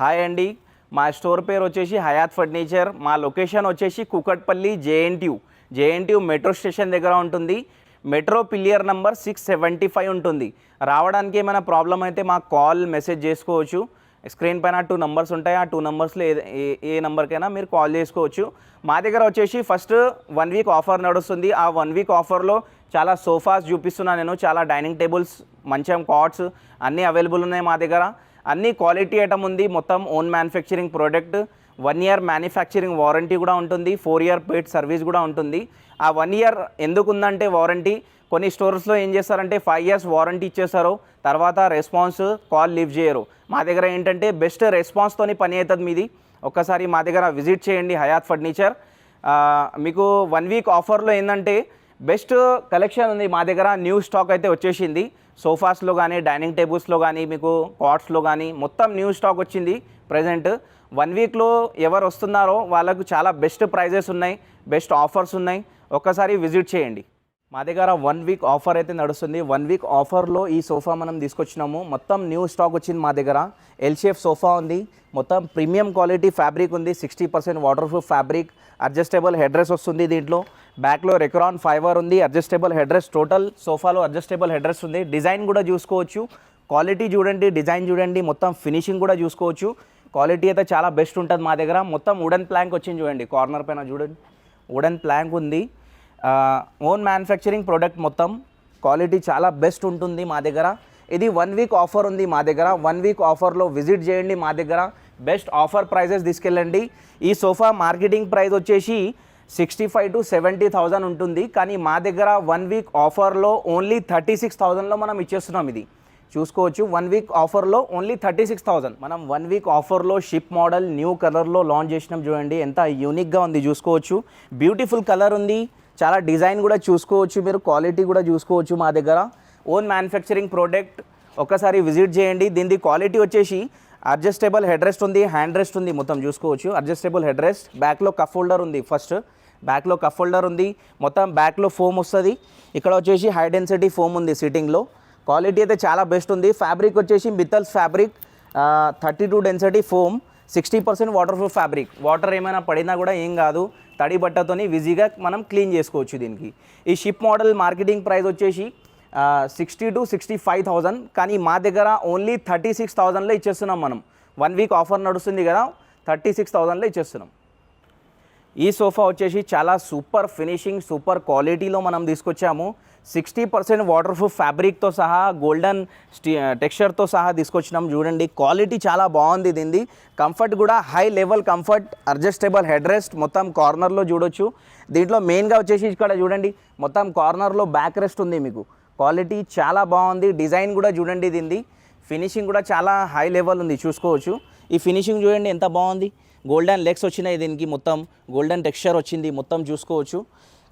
Hi అండి. మా store పేరు వచ్చేసి హయాత్ ఫర్నిచర్. మా లొకేషన్ వచ్చేసి Kukatpally JNTU JNTU metro station దగ్గర ఉంటుంది. Metro pillar number six seventy five ఉంటుంది. రావడానికి ఏమైనా ప్రాబ్లం అయితే మాకు కాల్ మెసేజ్ చేసుకోవచ్చు. స్క్రీన్ పైన టూ నంబర్స్ ఉంటాయి. ఆ టూ నంబర్స్లో ఏ ఏ- ఏ నెంబర్కైనా మీరు కాల్ చేసుకోవచ్చు. మా దగ్గర వచ్చేసి ఫస్ట్ వన్ వీక్ ఆఫర్ నడుస్తుంది. ఆ వన్ వీక్ ఆఫర్లో చాలా సోఫాస్ చూపిస్తున్నాను నేను. చాలా డైనింగ్ టేబుల్స్ మంచం కాట్స్ అన్నీ అవైలబుల్ ఉన్నాయి మా దగ్గర. అన్ని క్వాలిటీ ఐటమ్ ఉంది. మొత్తం own manufacturing product one year manufacturing warranty కూడా ఉంటుంది. ఫోర్ ఇయర్ పేడ్ సర్వీస్ కూడా ఉంటుంది. ఆ వన్ ఇయర్ ఎందుకు ఉందంటే వారంటీ కొన్ని స్టోర్స్లో ఏం చేస్తారంటే ఫైవ్ ఇయర్స్ వారంటీ ఇచ్చేస్తారు. తర్వాత రెస్పాన్స్ కాల్ లివ్ చేయరు. మా దగ్గర ఏంటంటే బెస్ట్ రెస్పాన్స్తోని పని అవుతుంది మీది. ఒక్కసారి మా దగ్గర విజిట్ చేయండి హయాత్ ఫర్నిచర్ మీకు వన్ వీక్ ఆఫర్లో ఏంటంటే బెస్ట్ కలెక్షన్ ఉంది మా దగ్గర. న్యూ స్టాక్ అయితే వచ్చేసింది. సోఫాస్లో కానీ డైనింగ్ టేబుల్స్లో కానీ మీకు కాట్స్లో కానీ మొత్తం న్యూ స్టాక్ వచ్చింది ప్రజెంట్. వన్ వీక్లో ఎవరు వస్తున్నారో వాళ్ళకు చాలా బెస్ట్ ప్రైజెస్ ఉన్నాయి బెస్ట్ ఆఫర్స్ ఉన్నాయి. ఒక్కసారి విజిట్ చేయండి. మా దగ్గర వన్ వీక్ ఆఫర్ అయితే నడుస్తుంది. వన్ వీక్ ఆఫర్లో ఈ సోఫా మనం తీసుకొచ్చినాము. మొత్తం న్యూ స్టాక్ వచ్చింది మా దగ్గర. ఎల్షేఫ్ సోఫా ఉంది. మొత్తం ప్రీమియం క్వాలిటీ ఫ్యాబ్రిక్ ఉంది. Sixty percent water proof fabric adjustable head వస్తుంది దీంట్లో. బ్యాక్లో రెకరాన్ ఫైబర్ ఉంది. అడ్జస్టబుల్ హెడ్రెస్ టోటల్ సోఫాలో అడ్జస్టబుల్ హెడ్రెస్ ఉంది. డిజైన్ కూడా చూసుకోవచ్చు. క్వాలిటీ చూడండి. డిజైన్ చూడండి. మొత్తం ఫినిషింగ్ కూడా చూసుకోవచ్చు. క్వాలిటీ అయితే చాలా బెస్ట్ ఉంటుంది మా దగ్గర. మొత్తం వుడెన్ ప్లాంక్ వచ్చింది చూడండి. కార్నర్ పైన చూడండి. వుడెన్ ప్లాంక్ ఉంది. ఓన్ మ్యానుఫ్యాక్చరింగ్ ప్రోడక్ట్ మొత్తం క్వాలిటీ చాలా బెస్ట్ ఉంటుంది మా దగ్గర. ఇది వన్ వీక్ ఆఫర్ ఉంది మా దగ్గర. వన్ వీక్ ఆఫర్లో విజిట్ చేయండి మా దగ్గర. బెస్ట్ ఆఫర్ ప్రైజెస్ తీసుకెళ్ళండి. ఈ సోఫా మార్కెటింగ్ ప్రైస్ వచ్చేసి sixty five to seventy thousand ఉంటుంది. కానీ మా దగ్గర వన్ వీక్ ఆఫర్లో ఓన్లీ థర్టీ సిక్స్ థౌజండ్లో మనం ఇచ్చేస్తున్నాం ఇది. చూసుకోవచ్చు వన్ వీక్ ఆఫర్లో ఓన్లీ థర్టీ సిక్స్ థౌసండ్ మనం వన్ వీక్ ఆఫర్లో షిప్ మోడల్ న్యూ కలర్లో లాంచ్ చేసినాం చూడండి. ఎంత యూనిక్గా ఉంది చూసుకోవచ్చు. బ్యూటిఫుల్ కలర్ ఉంది. చాలా డిజైన్ కూడా చూసుకోవచ్చు మీరు క్వాలిటీ కూడా చూసుకోవచ్చు మా దగ్గర. ఓన్ మ్యానుఫ్యాక్చరింగ్ ప్రోడక్ట్ ఒక్కసారి విజిట్ చేయండి. దీనిది క్వాలిటీ వచ్చేసి అడ్జస్టేబుల్ హెడ్ రెస్ట్ ఉంది హ్యాండ్ రెస్ట్ ఉంది మొత్తం చూసుకోవచ్చు. అడ్జస్టేబుల్ హెడ్ రెస్ట్ బ్యాక్లో కఫ్ హోల్డర్ ఉంది ఫస్ట్ బ్యాక్లో కఫ్ హోల్డర్ ఉంది మొత్తం బ్యాక్లో ఫోమ్ వస్తుంది. ఇక్కడ వచ్చేసి హై డెన్సిటీ ఫోమ్ ఉంది సిట్టింగ్లో క్వాలిటీ అయితే చాలా బెస్ట్ ఉంది. ఫ్యాబ్రిక్ వచ్చేసి Mittal's fabric thirty two density foam sixty percent water proof fabric water ఏమైనా పడినా కూడా ఏం కాదు. తడి బట్టతోని ఈజీగా మనం క్లీన్ చేసుకోవచ్చు దీనికి. ఈ షిప్ మోడల్ మార్కెటింగ్ ప్రైస్ వచ్చేసి sixty to sixty five thousand కానీ మా దగ్గర ఓన్లీ థర్టీ సిక్స్ థౌజండ్లో ఇచ్చేస్తున్నాం మనం. వన్ వీక్ ఆఫర్ నడుస్తుంది కదా థర్టీ సిక్స్ థౌజండ్లో ఇచ్చేస్తున్నాం. ఈ సోఫా వచ్చేసి చాలా సూపర్ ఫినిషింగ్ సూపర్ క్వాలిటీలో మనం తీసుకొచ్చాము. సిక్స్టీ పర్సెంట్ వాటర్ ప్రూఫ్ ఫ్యాబ్రిక్తో సహా గోల్డెన్ స్టీ టెక్స్చర్తో సహా తీసుకొచ్చినాం. చూడండి క్వాలిటీ చాలా బాగుంది దీనిది. కంఫర్ట్ కూడా high level comfort adjustable head rest మొత్తం కార్నర్లో చూడొచ్చు. దీంట్లో మెయిన్గా వచ్చేసి ఇక్కడ చూడండి మొత్తం కార్నర్లో బ్యాక్ రెస్ట్ ఉంది మీకు. క్వాలిటీ చాలా బాగుంది. డిజైన్ కూడా చూడండి దీనిది. ఫినిషింగ్ కూడా చాలా హై లెవెల్ ఉంది చూసుకోవచ్చు. ఈ ఫినిషింగ్ చూడండి ఎంత బాగుంది. గోల్డెన్ లెగ్స్ వచ్చినాయి దీనికి మొత్తం. గోల్డెన్ టెక్స్చర్ వచ్చింది మొత్తం చూసుకోవచ్చు.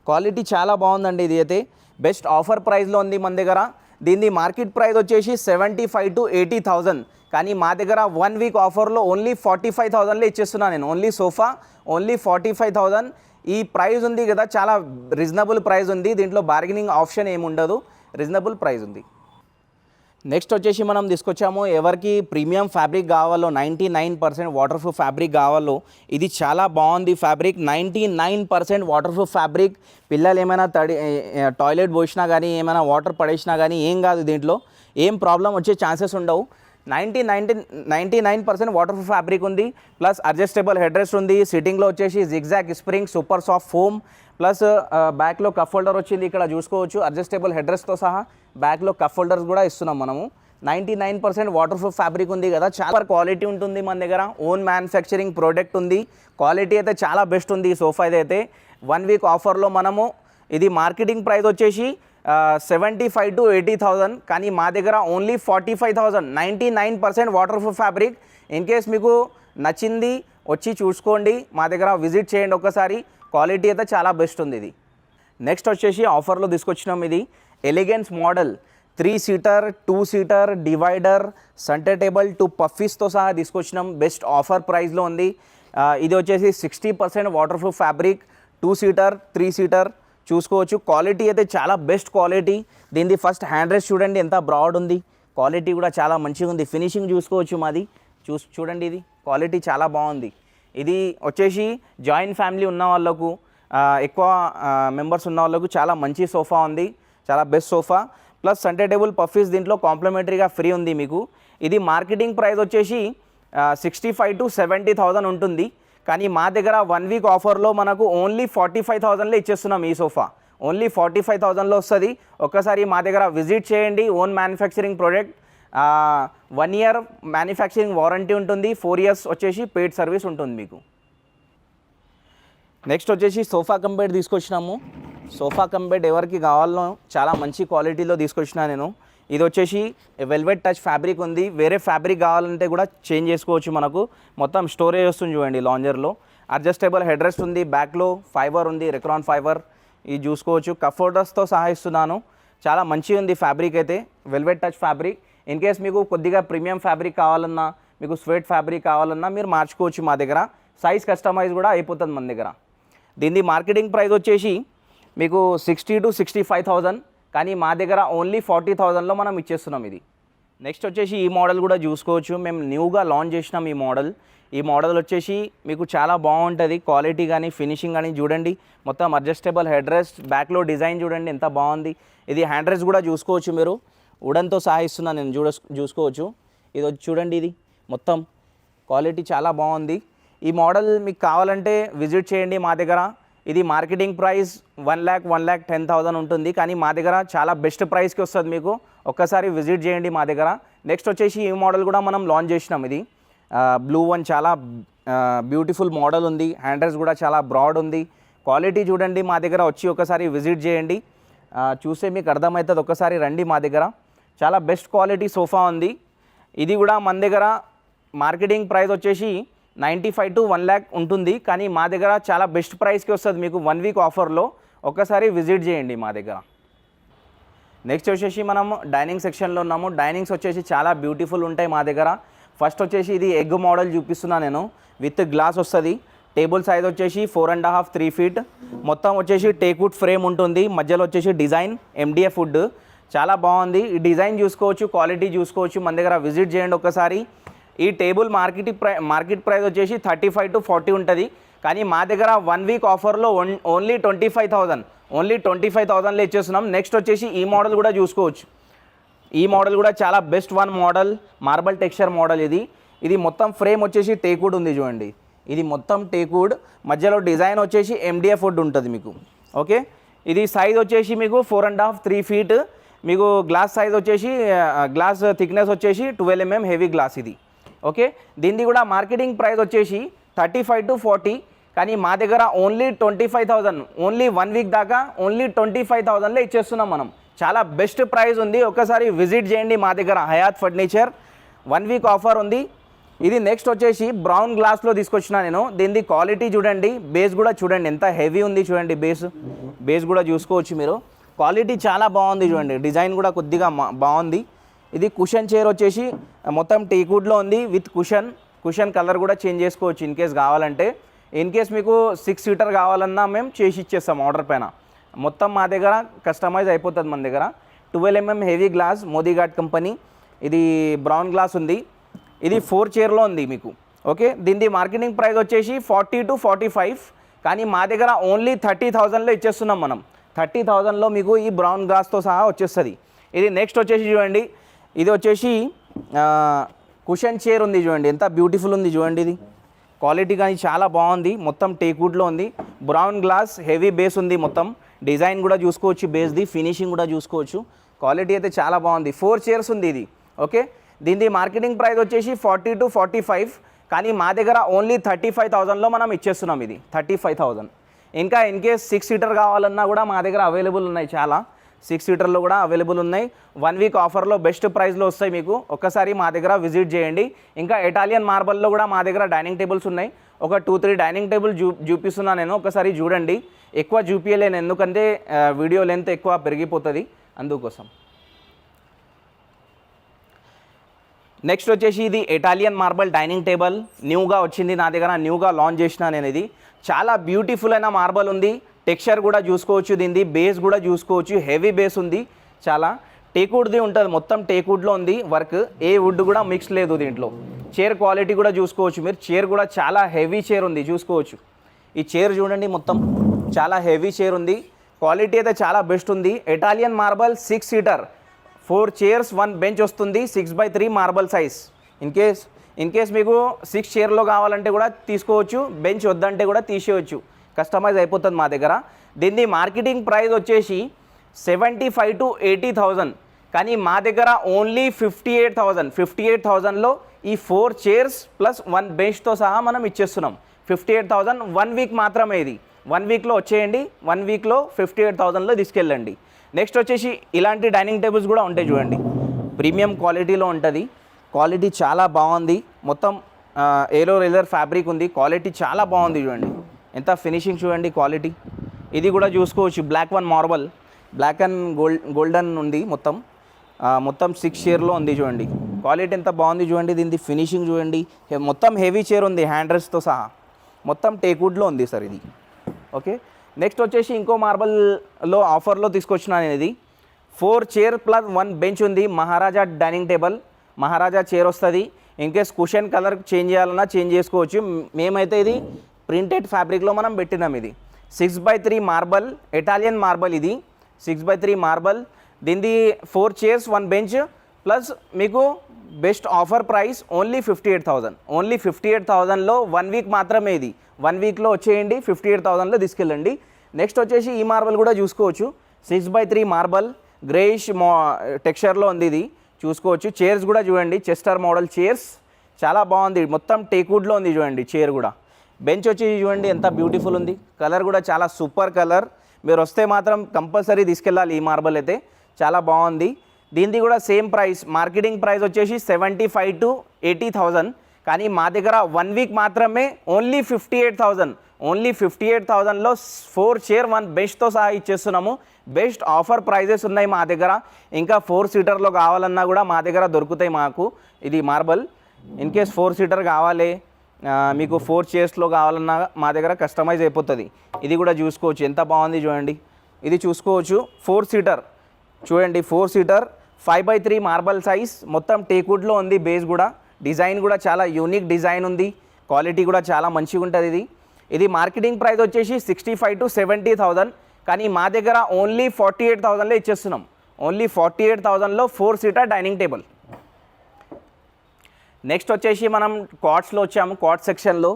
క్వాలిటీ చాలా బాగుందండి ఇది అయితే. బెస్ట్ ఆఫర్ ప్రైస్లో ఉంది మన దగ్గర. దీన్ని మార్కెట్ ప్రైస్ వచ్చేసి seventy five to eighty thousand కానీ మా దగ్గర వన్ వీక్ ఆఫర్లో ఓన్లీ ఫార్టీ ఫైవ్ థౌజండ్లో ఇచ్చేస్తున్నాను నేను. Only sofa only forty five thousand ఈ ప్రైస్ ఉంది కదా చాలా రీజనబుల్ ప్రైస్ ఉంది. దీంట్లో బార్గెనింగ్ ఆప్షన్ ఏమి ఉండదు రీజనబుల్ ప్రైస్ ఉంది. నెక్స్ట్ వచ్చేసి మనం తీసుకొచ్చాము ఎవరికి ప్రీమియం ఫ్యాబ్రిక్ కావాలో ninety nine percent water proof fabric కావాలో ఇది చాలా బాగుంది fabric. Ninety nine percent water proof fabric పిల్లలు ఏమైనా తడి టాయిలెట్ పోసినా కానీ ఏమైనా వాటర్ పడేసినా కానీ ఏం కాదు దీంట్లో. ఏం ప్రాబ్లం వచ్చే ఛాన్సెస్ ఉండవు. Ninety ninety ninety nine percent waterproof fabric ఉంది. ప్లస్ అడ్జస్టబుల్ హెడ్ రెస్ట్ ఉంది సిట్టింగ్లో వచ్చేసి zigzag spring super soft foam plus బ్యాక్లో కఫ్ హోల్డర్ వచ్చింది ఇక్కడ చూసుకోవచ్చు. అడ్జస్టబుల్ హెడ్ రెస్ట్తో సహా బ్యాక్లో కఫ్ హోల్డర్స్ కూడా ఇస్తున్నాం మనము. Ninety nine percent water proof fabric ఉంది కదా. చాలా క్వాలిటీ ఉంటుంది మన దగ్గర. ఓన్ మ్యానుఫ్యాక్చరింగ్ ప్రోడక్ట్ ఉంది. క్వాలిటీ అయితే చాలా బెస్ట్ ఉంది ఈ సోఫా అయితే. వన్ వీక్ ఆఫర్లో మనము ఇది మార్కెటింగ్ ప్రైస్ వచ్చేసి seventy five to eighty thousand కానీ మా దగ్గర only forty five thousand ninety nine percent water proof fabric in case మీకు నచ్చింది వచ్చి చూసుకోండి. మా దగ్గర విజిట్ చేయండి ఒకసారి క్వాలిటీ అయితే చాలా బెస్ట్ ఉంది ఇది. నెక్స్ట్ వచ్చేసి ఆఫర్లో తీసుకొచ్చినాం ఇది. Elegance model three seater two seater divider centre table two పఫీస్తో సహా తీసుకొచ్చినాం. బెస్ట్ ఆఫర్ ప్రైస్లో ఉంది. ఇది వచ్చేసి sixty percent water proof fabric two seater three seater చూసుకోవచ్చు. క్వాలిటీ అయితే చాలా బెస్ట్ క్వాలిటీ దీనిది ఫస్ట్ హ్యాండ్ రెస్ట్ చూడండి ఎంత బ్రాడ్ ఉంది. క్వాలిటీ కూడా చాలా మంచిగా ఉంది. ఫినిషింగ్ చూసుకోవచ్చు మాది. చూస్ చూడండి ఇది. క్వాలిటీ చాలా బాగుంది. ఇది వచ్చేసి జాయింట్ ఫ్యామిలీ ఉన్న వాళ్ళకు ఎక్కువ మెంబర్స్ ఉన్న వాళ్ళకు చాలా మంచి సోఫా ఉంది. చాలా best sofa plus centre table puffies దీంట్లో కాంప్లిమెంటరీగా ఫ్రీ ఉంది మీకు. ఇది మార్కెటింగ్ ప్రైస్ వచ్చేసి sixty five to seventy thousand ఉంటుంది. కానీ మా దగ్గర వన్ వీక్ ఆఫర్లో మనకు ఓన్లీ ఫార్టీ ఫైవ్ థౌజండ్లో ఇచ్చేస్తున్నాం ఈ సోఫా. ఓన్లీ ఫార్టీ ఫైవ్ థౌజండ్లో వస్తుంది. ఒక్కసారి మా దగ్గర విజిట్ చేయండి. Own manufacturing product one year manufacturing warranty ఉంటుంది. ఫోర్ ఇయర్స్ వచ్చేసి పెయిడ్ సర్వీస్ ఉంటుంది మీకు. నెక్స్ట్ వచ్చేసి సోఫా కమ్ తీసుకొచ్చినాము. సోఫా కమ్ ఎవరికి కావాలో చాలా మంచి క్వాలిటీలో తీసుకొచ్చిన నేను. ఇది వచ్చేసి వెల్వెట్ టచ్ ఫ్యాబ్రిక్ ఉంది. వేరే ఫ్యాబ్రిక్ కావాలంటే కూడా చేంజ్ చేసుకోవచ్చు మనకు. మొత్తం స్టోరేజ్ వస్తుంది చూడండి లాంజర్లో. అడ్జస్టేబుల్ హెడ్ రెస్ట్ ఉంది బ్యాక్లో ఫైబర్ ఉంది రెక్రాన్ ఫైబర్. ఇది చూసుకోవచ్చు. కఫోర్డర్స్తో సహా ఇస్తున్నాను. చాలా మంచిగా ఉంది ఫ్యాబ్రిక్ అయితే. Velvet touch fabric. In case మీకు కొద్దిగా ప్రీమియం ఫ్యాబ్రిక్ కావాలన్నా మీకు స్వెట్ ఫ్యాబ్రిక్ కావాలన్నా మీరు మార్చుకోవచ్చు మా దగ్గర. సైజ్ కస్టమైజ్ కూడా అయిపోతుంది మన దగ్గర. దీని మార్కెటింగ్ ప్రైస్ వచ్చేసి మీకు sixty to sixty five thousand. కానీ మా దగ్గర ఓన్లీ ఫార్టీ థౌజండ్లో మనం ఇచ్చేస్తున్నాం ఇది. నెక్స్ట్ వచ్చేసి ఈ మోడల్ కూడా చూసుకోవచ్చు. మేము న్యూగా లాంచ్ చేసినాం ఈ మోడల్ ఈ మోడల్ వచ్చేసి మీకు చాలా బాగుంటుంది. క్వాలిటీ కానీ ఫినిషింగ్ కానీ చూడండి. మొత్తం అడ్జస్టబుల్ హెడ్ రెస్ట్ బ్యాక్లో డిజైన్ చూడండి ఎంత బాగుంది. ఇది హ్యాండ్ రెస్ట్ కూడా చూసుకోవచ్చు మీరు. ఉడన్తో సహాయిస్తున్నాను నేను చూడ చూసుకోవచ్చు. ఇది వచ్చి చూడండి ఇది. మొత్తం క్వాలిటీ చాలా బాగుంది. ఈ మోడల్ మీకు కావాలంటే విజిట్ చేయండి మా దగ్గర. ఇది marketing price one lakh one lakh ten thousand ఉంటుంది. కానీ మా దగ్గర చాలా బెస్ట్ ప్రైస్కి వస్తుంది మీకు. ఒక్కసారి విజిట్ చేయండి మా దగ్గర. నెక్స్ట్ వచ్చేసి ఈ మోడల్ కూడా మనం లాంచ్ చేసినాం ఇది. బ్లూ వన్ చాలా బ్యూటిఫుల్ మోడల్ ఉంది. హ్యాండల్స్ కూడా చాలా బ్రాడ్ ఉంది. క్వాలిటీ చూడండి మా దగ్గర. వచ్చి ఒకసారి విజిట్ చేయండి. చూస్తే మీకు అర్థమవుతుంది. ఒకసారి రండి మా దగ్గర. చాలా బెస్ట్ క్వాలిటీ సోఫా ఉంది. ఇది కూడా మన దగ్గర. మార్కెటింగ్ ప్రైస్ వచ్చేసి ninety five to one lakh ఉంటుంది కానీ మా దగ్గర చాలా బెస్ట్ ప్రైస్కి వస్తుంది మీకు వన్ వీక్ ఆఫర్లో. ఒక్కసారి విజిట్ చేయండి మా దగ్గర. నెక్స్ట్ వచ్చేసి మనం డైనింగ్ సెక్షన్లో ఉన్నాము. డైనింగ్స్ వచ్చేసి చాలా బ్యూటిఫుల్ ఉంటాయి మా దగ్గర. ఫస్ట్ వచ్చేసి ఇది ఎగ్ మోడల్ చూపిస్తున్నా నేను. విత్ గ్లాస్ వస్తుంది. టేబుల్ సైజ్ వచ్చేసి four and half three feet. మొత్తం వచ్చేసి టేక్వుడ్ ఫ్రేమ్ ఉంటుంది. మధ్యలో వచ్చేసి డిజైన్ ఎండిఎఫ్ ఫుడ్ చాలా బాగుంది. ఈ డిజైన్ చూసుకోవచ్చు క్వాలిటీ చూసుకోవచ్చు. మన దగ్గర విజిట్ చేయండి ఒకసారి ఈ టేబుల్ మార్కెట్ ప్రై మార్కెట్ ప్రైస్ వచ్చేసి థర్టీ ఫైవ్ టు ఫార్టీ ఉంటుంది. కానీ మా దగ్గర వన్ వీక్ ఆఫర్లో own only twenty five thousand. Only twenty five థౌసండ్లో ఇచ్చేస్తున్నాం. నెక్స్ట్ వచ్చేసి ఈ మోడల్ కూడా చూసుకోవచ్చు. ఈ మోడల్ కూడా చాలా best one model marble texture model ఇది. ఇది మొత్తం ఫ్రేమ్ వచ్చేసి టేకుడ్ ఉంది చూడండి. ఇది మొత్తం టేకుడ్. మధ్యలో డిజైన్ వచ్చేసి ఎండిఎఫ్ వుడ్ ఉంటుంది మీకు. ఓకే? ఇది సైజ్ వచ్చేసి మీకు four and half three feet. మీకు గ్లాస్ సైజ్ వచ్చేసి గ్లాస్ థిక్నెస్ వచ్చేసి ట్వెల్వ్ ఎంఎం హెవీ గ్లాస్ ఇది. ఓకే? దీనిది కూడా మార్కెటింగ్ ప్రైస్ వచ్చేసి థర్టీ ఫైవ్ టు ఫార్టీ. కానీ మా దగ్గర only twenty five thousand only one week దాకా ఓన్లీ ట్వంటీ ఫైవ్ థౌజండ్లో ఇచ్చేస్తున్నాం మనం. చాలా బెస్ట్ ప్రైస్ ఉంది. ఒకసారి విజిట్ చేయండి మా దగ్గర Hayat furniture. One week offer ఉంది. ఇది నెక్స్ట్ వచ్చేసి బ్రౌన్ గ్లాస్లో తీసుకొచ్చిన నేను. దీనిది క్వాలిటీ చూడండి. బేస్ కూడా చూడండి. ఎంత హెవీ ఉంది చూడండి బేస్. బేస్ కూడా చూసుకోవచ్చు మీరు. క్వాలిటీ చాలా బాగుంది చూడండి. డిజైన్ కూడా కొద్దిగా మా- బాగుంది. ఇది కుషన్ చైర్ వచ్చేసి మొత్తం టీకుడ్లో ఉంది విత్ కుషన్. కుషన్ కలర్ కూడా చేంజ్ చేసుకోవచ్చు ఇన్ కేస్ కావాలంటే. ఇన్ కేస్ మీకు సిక్స్ సీటర్ కావాలన్నా మేము చేసి ఇచ్చేస్తాం ఆర్డర్ పైన. మొత్తం మా దగ్గర కస్టమైజ్ అయిపోతుంది మన దగ్గర. Twelve MM heavy glass Modiguard company ఇది బ్రౌన్ గ్లాస్ ఉంది. ఇది ఫోర్ చైర్లో ఉంది మీకు. ఓకే దీనిది మార్కెటింగ్ ప్రైస్ వచ్చేసి ఫార్టీ టు ఫార్టీ ఫైవ్ కానీ మా దగ్గర ఓన్లీ థర్టీ థౌజండ్లో ఇచ్చేస్తున్నాం మనం. థర్టీ థౌజండ్లో మీకు ఈ బ్రౌన్ గ్లాస్తో సహా వచ్చేస్తుంది. ఇది నెక్స్ట్ వచ్చేసి చూడండి. ఇది వచ్చేసి కుషన్ చైర్ ఉంది చూడండి. ఎంత బ్యూటిఫుల్ ఉంది చూడండి ఇది. క్వాలిటీ కానీ చాలా బాగుంది. మొత్తం టేక్వుడ్లో ఉంది. బ్రౌన్ గ్లాస్ హెవీ బేస్ ఉంది మొత్తం. డిజైన్ కూడా చూసుకోవచ్చు బేస్ది ఫినిషింగ్ కూడా చూసుకోవచ్చు. క్వాలిటీ అయితే చాలా బాగుంది. ఫోర్ చైర్స్ ఉంది ఇది. ఓకే దీనిది మార్కెటింగ్ ప్రైస్ వచ్చేసి ఫార్టీ టు ఫార్టీ ఫైవ్ కానీ మా దగ్గర ఓన్లీ థర్టీ ఫైవ్ థౌజండ్లో మనం ఇచ్చేస్తున్నాం ఇది. థర్టీ ఫైవ్ థౌజండ్ ఇంకా ఇన్ కేస్ సిక్స్ సీటర్ కావాలన్నా కూడా మా దగ్గర అవైలబుల్ ఉన్నాయి చాలా. సిక్స్ సీటర్లో కూడా అవైలబుల్ ఉన్నాయి. వన్ వీక్ ఆఫర్లో బెస్ట్ ప్రైస్లో వస్తాయి మీకు. ఒక్కసారి మా దగ్గర విజిట్ చేయండి. ఇంకా ఇటాలియన్ మార్బల్లో కూడా మా దగ్గర డైనింగ్ టేబుల్స్ ఉన్నాయి. ఒక టూ త్రీ డైనింగ్ టేబుల్ చూ చూపిస్తున్నా నేను. ఒకసారి చూడండి. ఎక్కువ చూపించలేను ఎందుకంటే వీడియో లెంత్ ఎక్కువ పెరిగిపోతుంది. అందుకోసం. నెక్స్ట్ వచ్చేసి ఇది ఇటాలియన్ మార్బల్ డైనింగ్ టేబుల్. న్యూగా వచ్చింది నా దగ్గర. న్యూగా లాంచ్ చేసిన నేను ఇది. చాలా బ్యూటిఫుల్ అయిన మార్బల్ ఉంది. టెక్స్చర్ కూడా చూసుకోవచ్చు దీనిది బేస్ కూడా చూసుకోవచ్చు హెవీ బేస్ ఉంది చాలా. టేకుడ్ది ఉంటుంది మొత్తం టేకుడ్లో ఉంది వర్క్. ఏ వుడ్ కూడా మిక్స్ లేదు దీంట్లో. చైర్ క్వాలిటీ కూడా చూసుకోవచ్చు మీరు. చైర్ కూడా చాలా హెవీ చైర్ ఉంది చూసుకోవచ్చు. ఈ చైర్ చూడండి మొత్తం చాలా హెవీ చైర్ ఉంది. క్వాలిటీ అయితే చాలా బెస్ట్ ఉంది. Italian marble six seater. Four chairs one bench వస్తుంది six by three marble size. In case in case మీకు సిక్స్ చైర్లో కావాలంటే కూడా తీసుకోవచ్చు బెంచ్ వద్దంటే కూడా తీసేయచ్చు. కస్టమైజ్ అయిపోతుంది మా దగ్గర. దీన్ని మార్కెటింగ్ ప్రైస్ వచ్చేసి seventy five to eighty thousand కానీ మా దగ్గర only fifty eight thousand fifty eight థౌజండ్లో ఈ ఫోర్ చైర్స్ ప్లస్ వన్ బెంచ్తో సహా మనం ఇచ్చేస్తున్నాం. Fifty eight thousand one week మాత్రమే ఇది. వన్ వీక్లో వచ్చేయండి. వన్ వీక్లో ఫిఫ్టీ ఎయిట్ థౌజండ్లో తీసుకెళ్ళండి. నెక్స్ట్ వచ్చేసి ఇలాంటి డైనింగ్ టేబుల్స్ కూడా ఉంటాయి చూడండి. ప్రీమియం క్వాలిటీలో ఉంటుంది. క్వాలిటీ చాలా బాగుంది. మొత్తం ఏరో లెదర్ ఫ్యాబ్రిక్ ఉంది. క్వాలిటీ చాలా బాగుంది చూడండి. ఎంత ఫినిషింగ్ చూడండి క్వాలిటీ ఇది కూడా చూసుకోవచ్చు black one marble black and gold golden ఉంది మొత్తం. మొత్తం సిక్స్ షేర్లో ఉంది చూడండి. క్వాలిటీ ఎంత బాగుంది చూడండి దీనిది ఫినిషింగ్ చూడండి. మొత్తం హెవీ చైర్ ఉంది హ్యాండ్ రెస్ట్తో సహా. మొత్తం టేక్వుడ్లో ఉంది సార్ ఇది. ఓకే నెక్స్ట్ వచ్చేసి ఇంకో మార్బల్లో ఆఫర్లో తీసుకొచ్చినాను నేను ఇది four chair plus one bench ఉంది Maharaja dining table Maharaja chair వస్తుంది. In case cushion colour change చేయాలన్నా చేంజ్ చేసుకోవచ్చు. మేమైతే ఇది ప్రింటెడ్ ఫ్యాబ్రిక్లో మనం పెట్టినాం ఇది. Six by three marble Italian marble ఇది. Six by three marble. దీనిది four chairs one bench. Plus మీకు best offer price only fifty eight thousand. Only fifty eight థౌసండ్లో one week మాత్రమే ఇది. వన్ వీక్లో వచ్చేయండి ఫిఫ్టీ ఎయిట్ థౌసండ్లో తీసుకెళ్ళండి. నెక్స్ట్ వచ్చేసి ఈ మార్బల్ కూడా చూసుకోవచ్చు. Six by three marble greyish మో టెక్స్చర్లో ఉంది ఇది. చూసుకోవచ్చు. చైర్స్ కూడా చూడండి చెస్టర్ మోడల్ చైర్స్. చాలా బాగుంది. మొత్తం టేక్వుడ్లో ఉంది చూడండి చైర్ కూడా. బెంచ్ వచ్చి చూడండి ఎంత బ్యూటిఫుల్ ఉంది. కలర్ కూడా చాలా సూపర్ కలర్ మీరు వస్తే మాత్రం కంపల్సరీ తీసుకెళ్ళాలి ఈ మార్బల్ అయితే. చాలా బాగుంది. దీనిది కూడా సేమ్ ప్రైస్ మార్కెటింగ్ ప్రైస్ వచ్చేసి seventy five to eighty thousand కానీ మా దగ్గర వన్ వీక్ మాత్రమే only fifty eight thousand only fifty eight థౌజండ్లో ఫోర్ చైర్ వన్ బెస్ట్తో సహా ఇచ్చేస్తున్నాము. బెస్ట్ ఆఫర్ ప్రైజెస్ ఉన్నాయి మా దగ్గర. ఇంకా ఫోర్ సీటర్లో కావాలన్నా కూడా మా దగ్గర దొరుకుతాయి మాకు. ఇది marble in case four seater కావాలి మీకు ఫోర్ చైర్స్లో కావాలన్నా మా దగ్గర కస్టమైజ్ అయిపోతుంది. ఇది కూడా చూసుకోవచ్చు. ఎంత బాగుంది చూడండి. ఇది చూసుకోవచ్చు. ఫోర్ సీటర్ చూడండి four seater five by three marble size మొత్తం టేక్వుడ్లో ఉంది బేస్ కూడా. డిజైన్ కూడా చాలా యూనిక్ డిజైన్ ఉంది. క్వాలిటీ కూడా చాలా మంచిగా ఉంటుంది ఇది. ఇది మార్కెటింగ్ ప్రైస్ వచ్చేసి sixty five to seventy thousand కానీ మా దగ్గర ఓన్లీ ఫార్టీ ఎయిట్ థౌజండ్లో ఇచ్చేస్తున్నాం. ఓన్లీ ఫార్టీ ఎయిట్ థౌజండ్లో four seater dining table next వచ్చేసి మనం క్వాడ్స్లో వచ్చాము క్వాడ్ సెక్షన్లో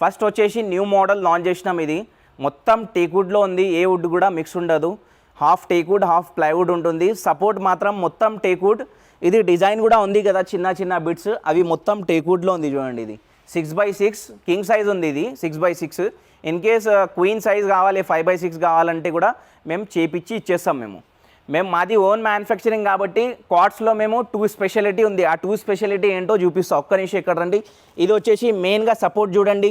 ఫస్ట్ వచ్చేసి న్యూ మోడల్ లాంచ్ చేసినాం ఇది. మొత్తం టేకుడ్లో ఉంది ఏ వుడ్ కూడా మిక్స్ ఉండదు. హాఫ్ టేకుడ్ హాఫ్ ప్లైవుడ్ ఉంటుంది. సపోర్ట్ మాత్రం మొత్తం టేకుడ్ ఇది డిజైన్ కూడా ఉంది కదా చిన్న చిన్న బిట్స్ అవి మొత్తం టేకుడ్లో ఉంది చూడండి ఇది. Six by six king size ఉంది ఇది. Six by six in case queen size కావాలి ఫైవ్ బై సిక్స్ కావాలంటే కూడా మేము చేపిచ్చి ఇచ్చేస్తాం మేము. మేము మాది ఓన్ మ్యానుఫ్యాక్చరింగ్ కాబట్టి క్వార్ట్స్లో మేము టూ స్పెషాలిటీ ఉంది. ఆ టూ స్పెషాలిటీ ఏంటో చూపిస్తాం. ఒక్క నిమిషం ఇక్కడ రండి. ఇది వచ్చేసి మెయిన్గా సపోర్ట్ చూడండి.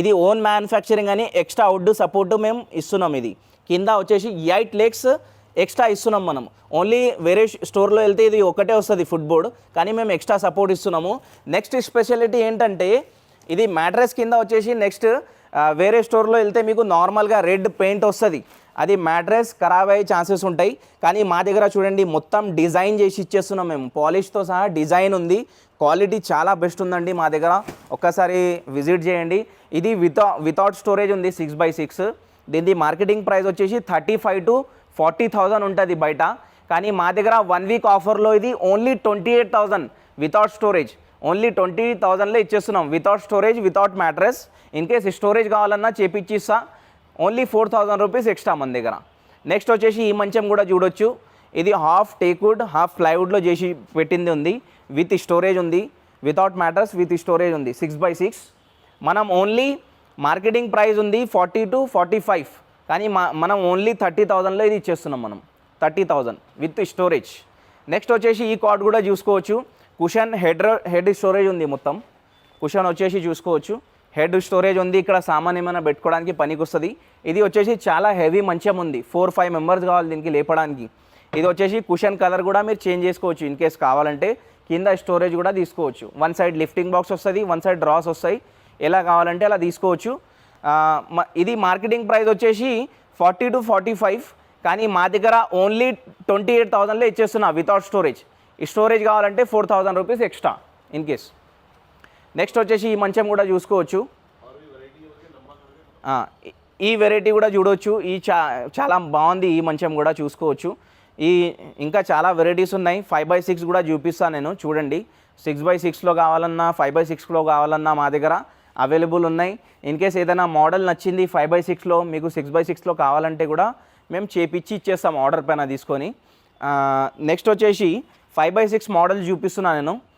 ఇది ఓన్ మ్యానుఫ్యాక్చరింగ్ అని ఎక్స్ట్రా అవుట్ సపోర్ట్ మేము ఇస్తున్నాం ఇది. కింద వచ్చేసి ఎయిట్ లెగ్స్ ఎక్స్ట్రా ఇస్తున్నాం మనం. ఓన్లీ వేరే స్టోర్లో వెళ్తే ఇది ఒకటే వస్తుంది ఫుట్బోర్డ్ కానీ మేము ఎక్స్ట్రా సపోర్ట్ ఇస్తున్నాము. నెక్స్ట్ స్పెషాలిటీ ఏంటంటే ఇది మ్యాట్రెస్ కింద వచ్చేసి నెక్స్ట్ వేరే స్టోర్లో వెళ్తే మీకు నార్మల్గా రెడ్ పెయింట్ వస్తుంది. అది మ్యాట్రెస్ ఖరాబ్ అయ్యే ఛాన్సెస్ ఉంటాయి. కానీ మా దగ్గర చూడండి మొత్తం డిజైన్ చేసి ఇచ్చేస్తున్నాం మేము. పాలిష్తో సహా డిజైన్ ఉంది. క్వాలిటీ చాలా బెస్ట్ ఉందండి మా దగ్గర. ఒక్కసారి విజిట్ చేయండి. ఇది వితౌ వితౌట్ స్టోరేజ్ ఉంది సిక్స్ బై సిక్స్ దీనిది మార్కెటింగ్ ప్రైస్ వచ్చేసి thirty five to forty thousand ఉంటుంది బయట. కానీ మా దగ్గర వన్ వీక్ ఆఫర్లో ఇది only twenty eight thousand without storage only twenty థౌజండ్లో ఇచ్చేస్తున్నాం. Without storage without mattress in case storage కావాలన్నా చేపిచ్చిస్తా. Only four thousand rupees extra మన దగ్గర. నెక్స్ట్ వచ్చేసి ఈ మంచం కూడా చూడొచ్చు. ఇది హాఫ్ టేక్వుడ్ హాఫ్ ప్లైవుడ్లో చేసి పెట్టింది ఉంది. విత్ స్టోరేజ్ ఉంది. వితౌట్ మ్యాటర్స్ విత్ స్టోరేజ్ ఉంది. Six by six. మనం ఓన్లీ మార్కెటింగ్ ప్రైస్ ఉంది ఫార్టీ టు ఫార్టీ ఫైవ్. కానీ మా మనం ఓన్లీ థర్టీ థౌజండ్లో ఇది ఇచ్చేస్తున్నాం మనం. Thirty thousand with storage. Next వచ్చేసి ఈ కార్డ్ కూడా చూసుకోవచ్చు. కుషన్ హెడ్ హెడ్ స్టోరేజ్ ఉంది మొత్తం. కుషన్ వచ్చేసి చూసుకోవచ్చు. హెడ్ స్టోరేజ్ ఉంది ఇక్కడ సామాన్ ఏమైనా పెట్టుకోవడానికి పనికి వస్తుంది. ఇది వచ్చేసి చాలా హెవీ మంచం ఉంది. ఫోర్ ఫైవ్ మెంబర్స్ కావాలి దీనికి లేపడానికి. ఇది వచ్చేసి కుషన్ కలర్ కూడా మీరు చేంజ్ చేసుకోవచ్చు ఇన్ కేస్ కావాలంటే. కింద స్టోరేజ్ కూడా తీసుకోవచ్చు. వన్ సైడ్ లిఫ్టింగ్ బాక్స్ వస్తుంది వన్ సైడ్ డ్రాస్ వస్తాయి. ఎలా కావాలంటే అలా తీసుకోవచ్చు. ఇది మార్కెటింగ్ ప్రైస్ వచ్చేసి ఫార్టీ టు ఫార్టీ ఫైవ్. కానీ మా దగ్గర ఓన్లీ ట్వంటీ ఎయిట్ థౌసండ్లో ఇచ్చేస్తున్నా వితౌట్ స్టోరేజ్. ఈ స్టోరేజ్ కావాలంటే four thousand rupees extra in case. Next వచ్చేసి ఈ మంచం కూడా చూసుకోవచ్చు. ఈ- ఈ వెరైటీ కూడా చూడవచ్చు ఈ చా చాలా బాగుంది ఈ మంచం కూడా చూసుకోవచ్చు. ఈ ఇంకా చాలా వెరైటీస్ ఉన్నాయి. ఫైవ్ బై సిక్స్ కూడా చూపిస్తాను నేను. చూడండి. సిక్స్ బై సిక్స్లో కావాలన్నా ఫైవ్ బై సిక్స్లో కావాలన్నా మా దగ్గర అవైలబుల్ ఉన్నాయి. ఇన్ కేస్ ఏదైనా మోడల్ నచ్చింది ఫైవ్ బై సిక్స్లో మీకు సిక్స్ బై సిక్స్లో కావాలంటే కూడా మేము చేపిచ్చి ఇచ్చేస్తాం ఆర్డర్ పైన తీసుకొని. నెక్స్ట్ వచ్చేసి ఫైవ్ బై సిక్స్ మోడల్ చూపిస్తున్నాను నేను.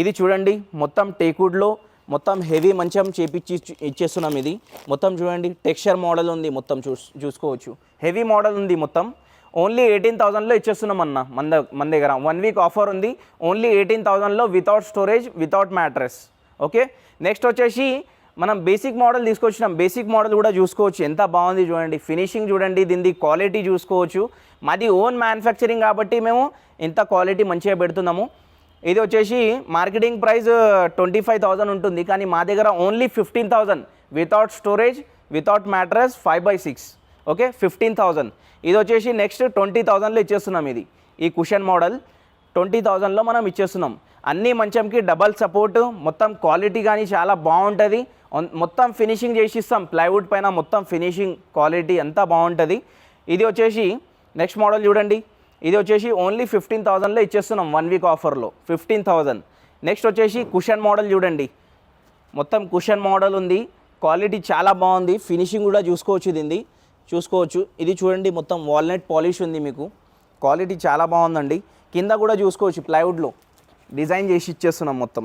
ఇది చూడండి మొత్తం టేకుడ్లో మొత్తం హెవీ మంచం చేపించి ఇచ్చేస్తున్నాం ఇది. మొత్తం చూడండి టెక్స్చర్ మోడల్ ఉంది మొత్తం చూ చూసుకోవచ్చు. హెవీ మోడల్ ఉంది మొత్తం. ఓన్లీ ఎయిటీన్ థౌసండ్లో ఇచ్చేస్తున్నాం అన్న మన మన దగ్గర. వన్ వీక్ ఆఫర్ ఉంది. Only eighteen థౌసండ్లో without storage without mattress okay? Next వచ్చేసి మనం బేసిక్ మోడల్ తీసుకొచ్చినాం. బేసిక్ మోడల్ కూడా చూసుకోవచ్చు. ఎంత బాగుంది చూడండి. ఫినిషింగ్ చూడండి దీనిది క్వాలిటీ చూసుకోవచ్చు. మాది ఓన్ మ్యానుఫ్యాక్చరింగ్ కాబట్టి మేము ఇంత క్వాలిటీ మంచిగా పెడుతున్నాము. ఇది వచ్చేసి marketing price twenty five thousand ఉంటుంది. కానీ మా దగ్గర only fifteen thousand without storage without mattress five by six. Okay? Fifteen thousand ఇది వచ్చేసి నెక్స్ట్ ట్వంటీ థౌజండ్లో ఇచ్చేస్తున్నాం ఇది. ఈ కుషన్ మోడల్ ట్వంటీ థౌజండ్లో మనం ఇచ్చేస్తున్నాం. అన్ని మంచంకి డబల్ సపోర్ట్ మొత్తం క్వాలిటీ కానీ చాలా బాగుంటుంది. మొత్తం ఫినిషింగ్ చేసి ఇస్తాం ప్లైవుడ్ పైన మొత్తం ఫినిషింగ్ క్వాలిటీ అంతా బాగుంటుంది. ఇది వచ్చేసి నెక్స్ట్ మోడల్ చూడండి. ఇది వచ్చేసి ఓన్లీ ఫిఫ్టీన్ థౌజండ్లో ఇచ్చేస్తున్నాం వన్ వీక్ ఆఫర్లో ఫిఫ్టీన్ థౌజండ్ నెక్స్ట్ వచ్చేసి కుషన్ మోడల్ చూడండి. మొత్తం కుషన్ మోడల్ ఉంది. క్వాలిటీ చాలా బాగుంది. ఫినిషింగ్ కూడా చూసుకోవచ్చు దీన్ని. చూసుకోవచ్చు. ఇది చూడండి మొత్తం వాల్నట్ పాలిష్ ఉంది మీకు. క్వాలిటీ చాలా బాగుందండి. కింద కూడా చూసుకోవచ్చు ప్లైవుడ్లో డిజైన్ చేసి ఇచ్చేస్తున్నాం మొత్తం.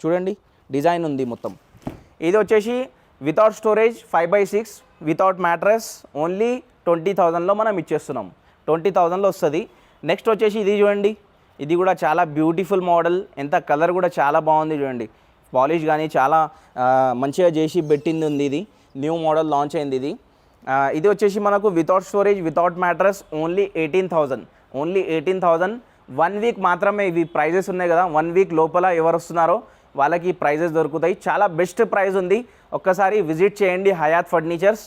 చూడండి డిజైన్ ఉంది మొత్తం. ఇది వచ్చేసి without storage five by six without mattress only twenty థౌజండ్లో మనం ఇచ్చేస్తున్నాం. ట్వంటీ థౌజండ్లో వస్తుంది. నెక్స్ట్ వచ్చేసి ఇది చూడండి. ఇది కూడా చాలా బ్యూటిఫుల్ మోడల్. ఎంత కలర్ కూడా చాలా బాగుంది చూడండి. పాలిష్ కానీ చాలా మంచిగా చేసి పెట్టింది ఉంది ఇది. న్యూ మోడల్ లాంచ్ అయింది ఇది. ఇది వచ్చేసి మనకు without storage without mattress only eighteen thousand only eighteen thousand one week మాత్రమే ఇవి ప్రైజెస్ ఉన్నాయి కదా. వన్ వీక్ లోపల ఎవరు వస్తున్నారో వాళ్ళకి ప్రైజెస్ దొరుకుతాయి. చాలా బెస్ట్ ప్రైజ్ ఉంది. ఒక్కసారి విజిట్ చేయండి హయాత్ ఫర్నిచర్స్.